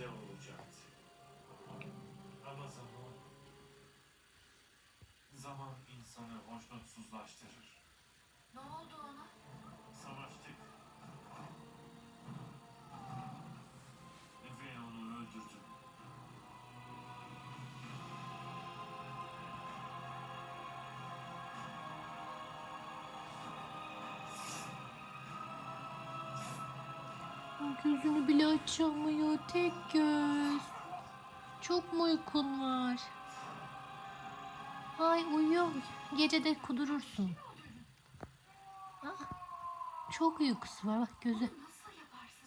de olacaktı. Ama zaman... Zaman insanı hoşnutsuzlaştırır. Gözünü bile açamıyor tek göz. Çok mu uykun var? Ay uyuyor. Gece de kudurursun. Aa, çok uykusu var bak gözü.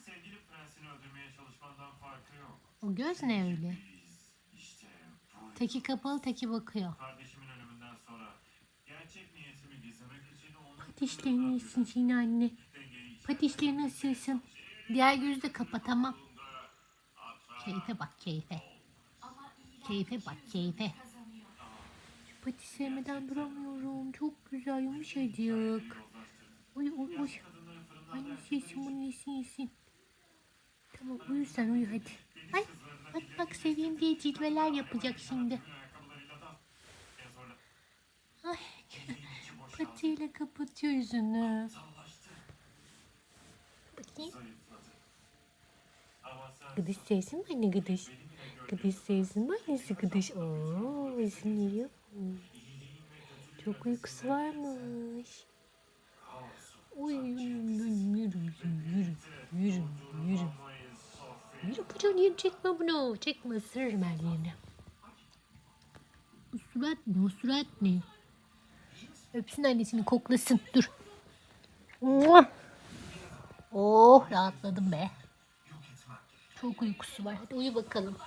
Sevgili prensini öldürmeye çalışmandan farkı yok. O göz ne öyle? Biz işte bu Teki kapalı teki bakıyor. kardeşimin ölümünden sonra gerçek niyetimi gizlemek için onu Patişlerini yesin seni anne. Patişlerini ısırsın. Diğer gözü de kapa tamam. Keyfe bak keyfe. Keyfe bak keyfe. Şu pati sevmeden duramıyorum. Çok güzel yumuşacık. Uy uy uy. kadınları fırından Ay yesin bunu yesin yesin. Tamam uyu sen uyu hadi. Ay bak bak seveyim diye cilveler yapacak şimdi. Ay patiyle kapatıyor yüzünü. Bakayım. Gıdış sevsin mi anne gıdış? Gıdış sevsin mi annesi gıdış? Ooo veriyor. mu? Çok uykusu varmış. Uy yürü yürü yürü yürü yürü yürü. Yürü çocuğun yeri çekme bunu. Çekme ısırırım her yerini. O surat ne? O surat ne? Öpsün annesini koklasın. Dur. Oh rahatladım be. Çok uykusu var. Hadi uyu bakalım.